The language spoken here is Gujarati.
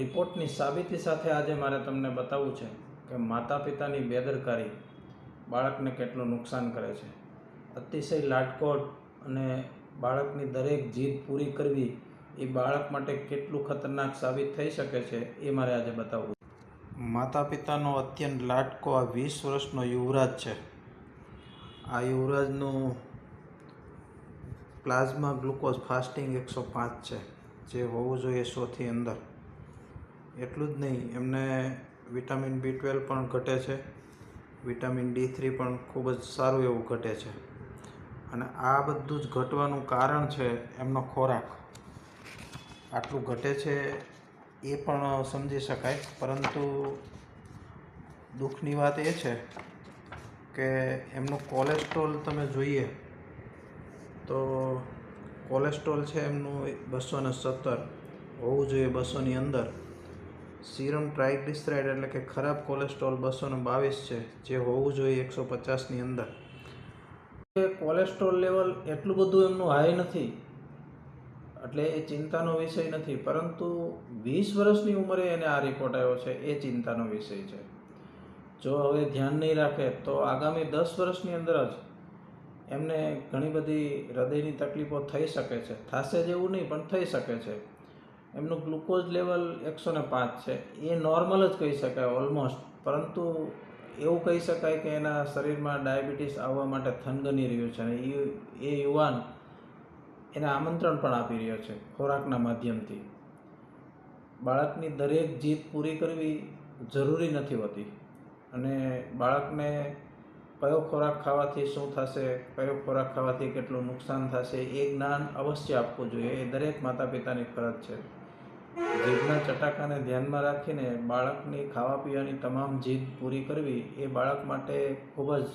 રિપોર્ટની સાબિતી સાથે આજે મારે તમને બતાવવું છે કે માતા પિતાની બેદરકારી બાળકને કેટલું નુકસાન કરે છે. અતિશય લાટકોટ અને બાળકની દરેક જીદ પૂરી કરવી એ બાળક માટે કેટલું ખતરનાક સાબિત થઈ શકે છે એ મારે આજે બતાવવું માતા પિતાનો અત્યંત લાટકો આ વીસ વર્ષનો યુવરાજ છે. આ યુવરાજનું પ્લાઝમા ગ્લુકોઝ ફાસ્ટિંગ એકસો પાંચ છે, જે હોવું જોઈએ સોથી અંદર. એટલું જ નહીં, એમને વિટામિન બી ટ્વેલ્વ પણ ઘટે છે. વિટામિન ડી થ્રી પણ ખૂબ જ સારું એવું ઘટે છે. અને આ બધું જ ઘટવાનું કારણ છે એમનો ખોરાક. આટલું ઘટે છે એ પણ સમજી શકાય, પરંતુ દુઃખની વાત એ છે કે એમનું કોલેસ્ટ્રોલ તમે જોઈએ તો કોલેસ્ટ્રોલ છે એમનું બસો ને સત્તર, હોવું જોઈએ બસોની અંદર. સીરમ ટ્રાઇગ્લિસરાઇડ એટલે કે ખરાબ કોલેસ્ટ્રોલ બસોને બાવીસ છે, જે હોવું જોઈએ એકસો પચાસની અંદર. કોલેસ્ટ્રોલ લેવલ એટલું બધું એમનું હાઈ નથી, એટલે એ ચિંતાનો વિષય નથી, પરંતુ વીસ વર્ષની ઉંમરે એને આ રિપોર્ટ આવ્યો છે, એ ચિંતાનો વિષય છે. જો હવે ધ્યાન નહીં રાખે, તો આગામી દસ વર્ષની અંદર જ એમને ઘણી બધી હૃદયની તકલીફો થઈ શકે છે. થશે જેવું નહીં, પણ થઈ શકે છે. એમનું ગ્લુકોઝ લેવલ એકસો ને પાંચ છે. એ નોર્મલ જ કહી શકાય ઓલમોસ્ટ. પરંતુ એવું કહી શકાય કે એના શરીરમાં ડાયાબિટીસ આવવા માટે થનગની રહ્યું છે અને એ યુવાન એને આમંત્રણ પણ આપી રહ્યો છે ખોરાકના માધ્યમથી. બાળકની દરેક જીત પૂરી કરવી જરૂરી નથી હોતી. અને બાળકને કયો ખોરાક ખાવાથી શું થશે, કયો ખોરાક ખાવાથી કેટલું નુકસાન થશે, એ જ્ઞાન અવશ્ય આપવું જોઈએ. એ દરેક માતા પિતાની ફરજ છે. જીભના ચટાકાને ધ્યાનમાં રાખીને બાળકની ખાવા પીવાની તમામ જીદ પૂરી કરવી એ બાળક માટે ખૂબ જ